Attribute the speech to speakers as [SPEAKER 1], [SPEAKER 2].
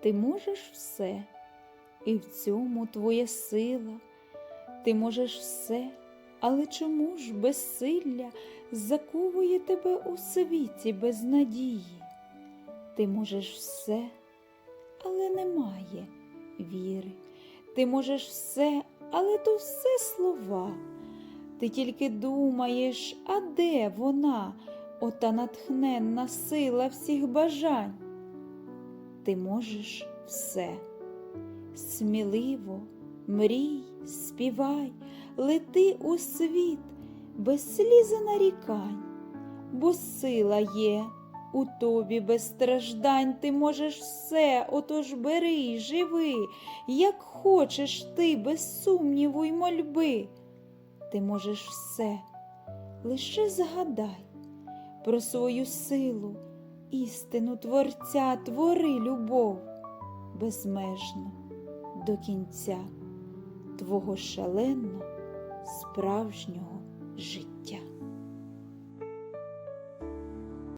[SPEAKER 1] ти можеш все, і в цьому твоя сила. Ти можеш все, але чому ж безсилля заковує тебе у світі без надії? Ти можеш все, але немає віри. Ти можеш все, але то все слова. Ти тільки думаєш, а де вона, ота натхненна сила всіх бажань? Ти можеш все. Сміливо, мрій, співай, лети у світ, без слізи нарікань, бо сила є у тобі без страждань, ти можеш все, отож бери живи, як хочеш ти, без сумніву й мольби. Ти можеш все, лише згадай про свою силу, істину Творця, твори любов безмежно до кінця твого шалено справжнього життя.